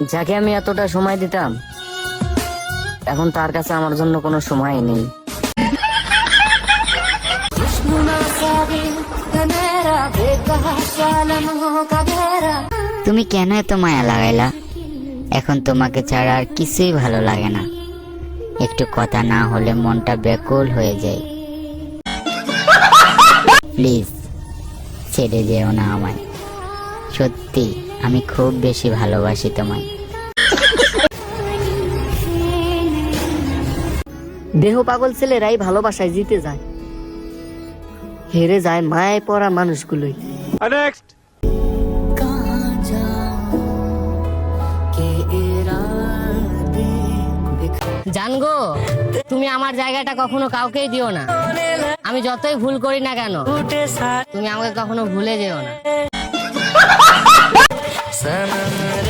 যাকে আমি এতটা সময় দিতাম, এখন তার কাছে আমার জন্য কোনো সময় নেই। তুমি কেন এত মায়া লাগাইলা? এখন তোমাকে ছাড়া আর কিছুই ভালো লাগে না। একটু কথা না হলে মনটা বেকুল হয়ে যায়। প্লিজ, ছেড়ে যেও না আমায়। সত্যি আমি খুব বেশি ভালোবাসি তোমায়। দেহ পাগল ছেলেরাই ভালোবাসায় জিতে যায়। হেরে যায় মায়ে পড়া মানুষগুলোই। জানগো তুমি আমার জায়গাটা কখনো কাউকেই দিও না। আমি যতই ভুল করি না কেন তুমি আমাকে কখনো ভুলে যেও না। turn